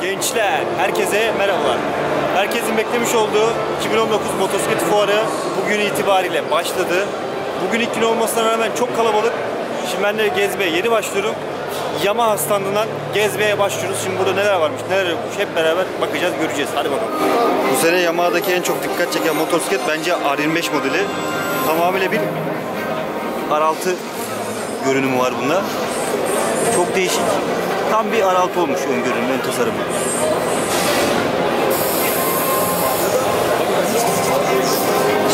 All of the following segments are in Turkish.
Gençler, herkese merhabalar. Herkesin beklemiş olduğu 2019 motosiklet fuarı bugün itibariyle başladı. Bugün ilk gün olmasına rağmen çok kalabalık. Şimdi ben de gezmeye yeni başlıyorum. Yamaha standından gezmeye başlıyoruz. Şimdi burada neler varmış, neler yokmuş hep beraber bakacağız, göreceğiz. Hadi bakalım. Bu sene Yamaha'daki en çok dikkat çeken motosiklet bence R25 modeli. Tamamıyla bir R6 görünümü var bunda. Çok değişik. Tam bir R6 olmuş ön görünüm, ön tasarımı.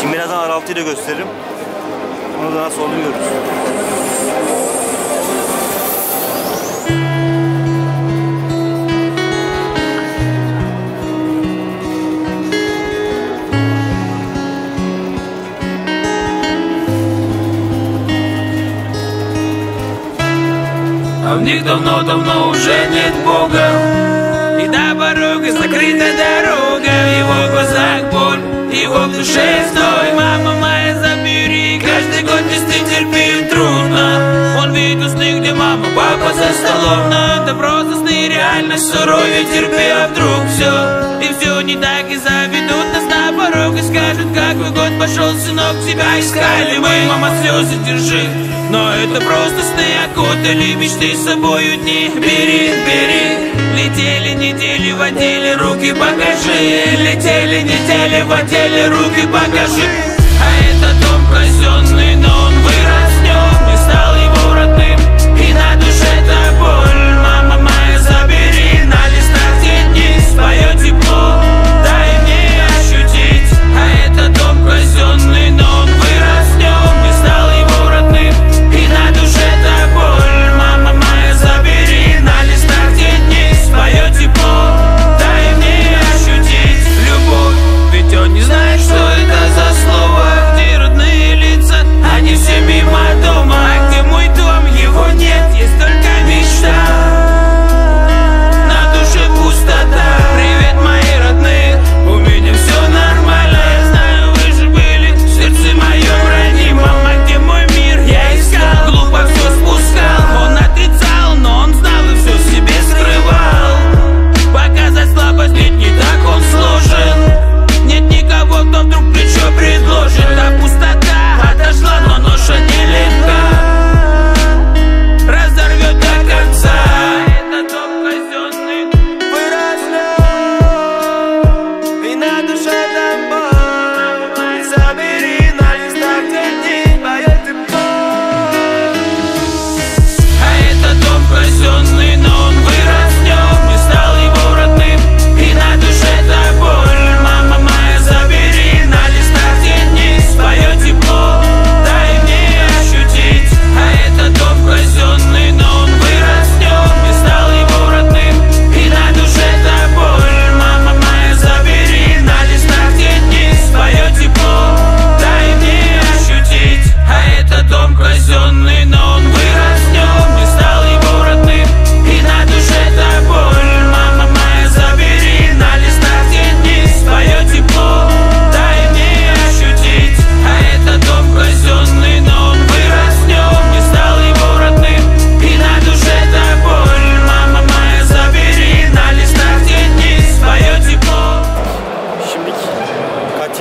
Şimdi birazdan R6'yı da gösteririm. Onu da nasıl olduğunu görürüz. В них давно-давно уже нет Бога. И до порога закрыта дорога В его глазах боль, его в душе стой. Мама моя, забери, папа за столом это просто сны, реальность суровее терпи, а вдруг все И все не так и заведут нас на порог И скажут, как в год пошел, сынок, тебя искали мы. Мама, слезы держи, но это просто сны Окутали мечты собою дни. Бери, бери Летели недели, водили руки, покажи. Летели недели, водили руки, покажи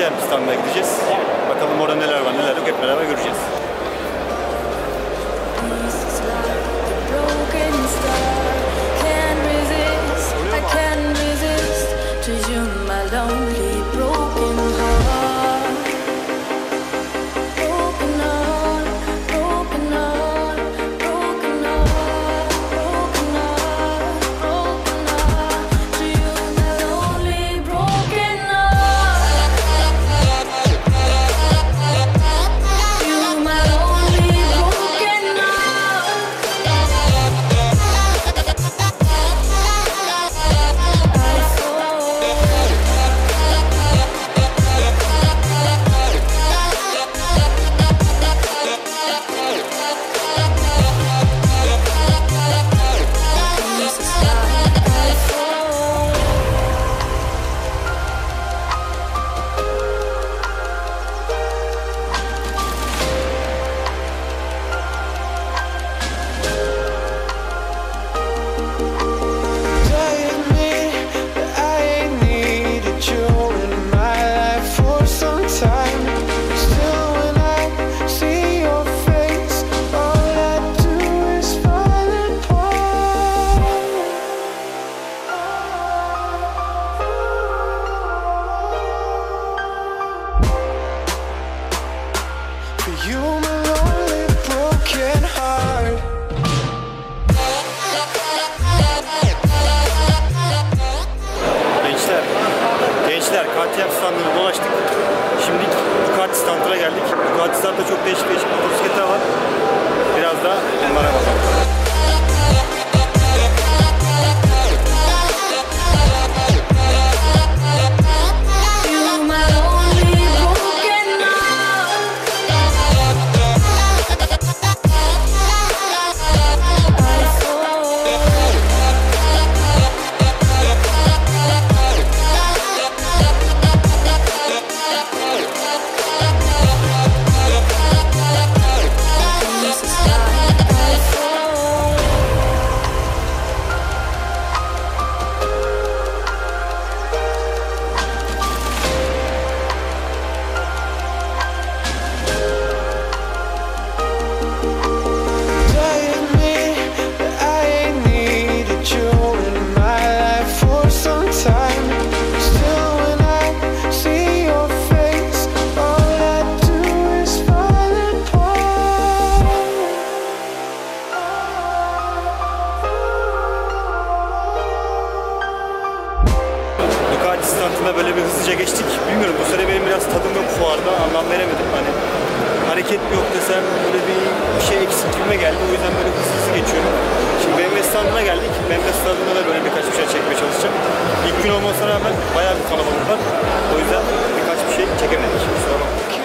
Standına gideceğiz. Bakalım orada neler var neler yok hep beraber göreceğiz. bayağı bir kalabalık var. O yüzden birkaç bir şey çekemedik. Kusura.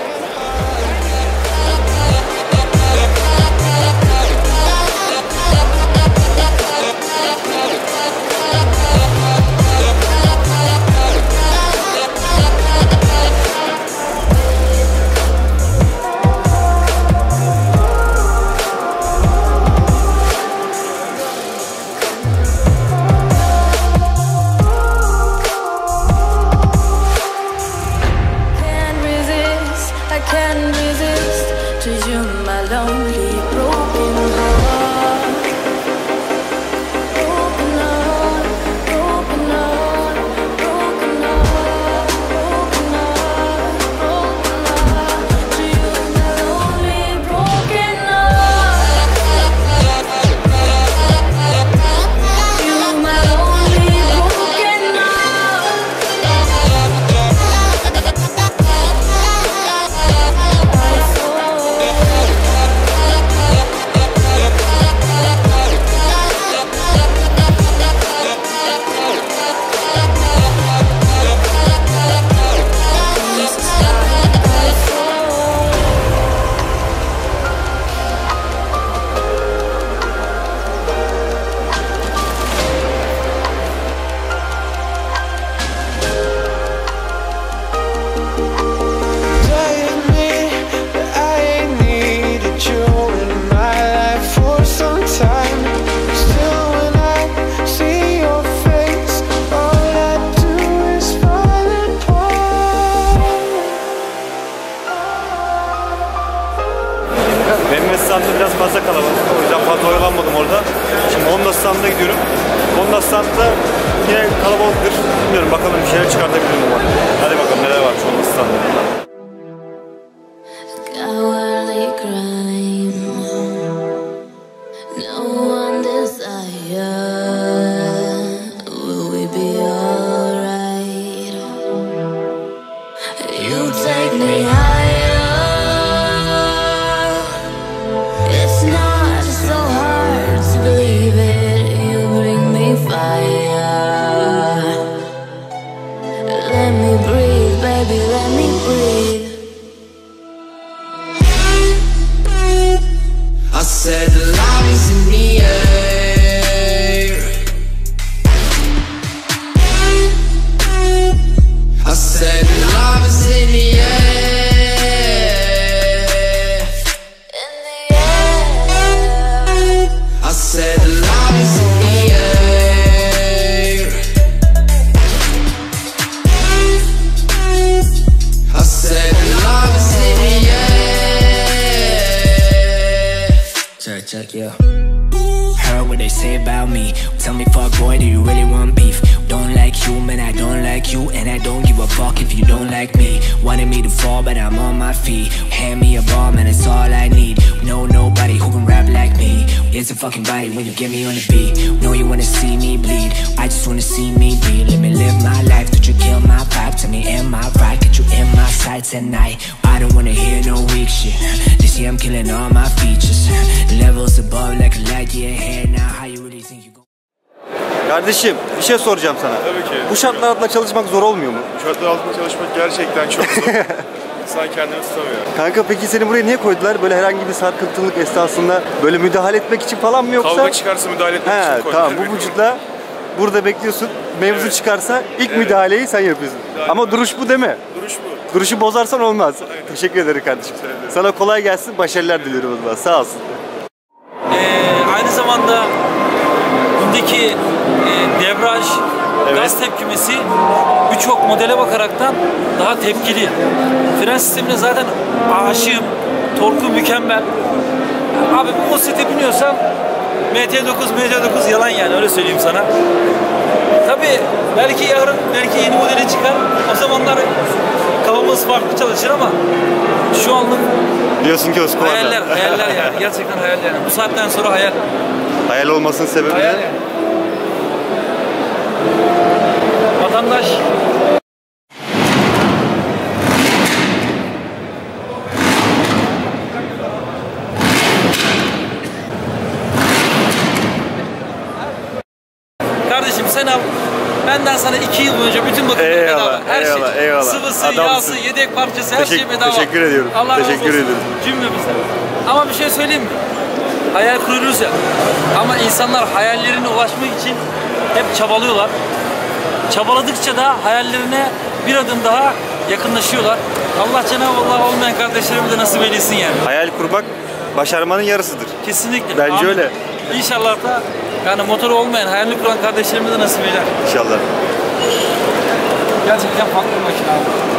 Like you, and I don't give a fuck if you don't like me. Wanted me to fall, but I'm on my feet. Hand me a ball, man, it's all I need. No, nobody who can rap like me. It's a fucking body when you get me on the beat. Know you wanna see me bleed. I just wanna see me bleed. Let me live my life. Don't you kill my vibe? Tell me, am I right? Get you in my sights tonight. I don't wanna hear no weak shit. This year I'm killing all my features. Levels above like a light year ahead. Now, how you really think you go? Kardeşim bir şey soracağım sana. Tabii ki. Bu şartlar altında çalışmak zor olmuyor mu? Şartlar altında çalışmak gerçekten çok zor. İnsan kendini tutamıyor. Kanka peki seni buraya niye koydular? Böyle herhangi bir sarkıntılık esnasında böyle müdahale etmek için falan mı yoksa? Kavga çıkarsa müdahale etmek He için koydular. tamam bu vücutla burada bekliyorsun. Mevzu Evet. çıkarsa ilk Evet. müdahaleyi sen yapıyorsun. Müdahale- Ama duruş bu değil mi? Duruş bu. Duruşu bozarsan olmaz. Teşekkür ederim kardeşim. ederim. Sana kolay gelsin, başarılar diliyorum o zaman. Sağ olsun. Ee, aynı zamanda bundaki e, debraj Evet. gaz tepkimesi birçok modele bakaraktan daha tepkili. Fren sistemine zaten aşığım. Torku mükemmel. Abi bu motosiklete biniyorsam MT9 MT9 yalan yani öyle söyleyeyim sana. Tabi belki yarın belki yeni modeli çıkar. O zamanlar kafamız farklı çalışır ama şu anlık Diyorsun ki Özkoğan'da. hayaller, hayaller yani. Gerçekten hayaller yani. Bu saatten sonra hayal. Hayal olmasının sebebi Hayal ne? yani. Vatandaş Kardeşim sen al. Benden sana iki yıl boyunca bütün bakımı Eyvallah, bedava. Her eyvallah, şey. eyvallah. Sıvısı, Adamsın. yağsı, yedek parçası her şey Teşekkür- bedava. teşekkür ediyorum. Allah razı Teşekkür olsun. ediyorum. Cümlemizden. Ama bir şey söyleyeyim mi? Hayal kuruyoruz ya. Ama insanlar hayallerine ulaşmak için hep çabalıyorlar. Çabaladıkça da hayallerine bir adım daha yakınlaşıyorlar. Allah Cenab-ı Allah olmayan kardeşlerime de nasip eylesin yani. Hayal kurmak başarmanın yarısıdır. Kesinlikle. Bence Amin. öyle. İnşallah da yani motoru olmayan, hayalini kuran kardeşlerime de nasip eyler. İnşallah. Gerçekten farklı bir makine abi.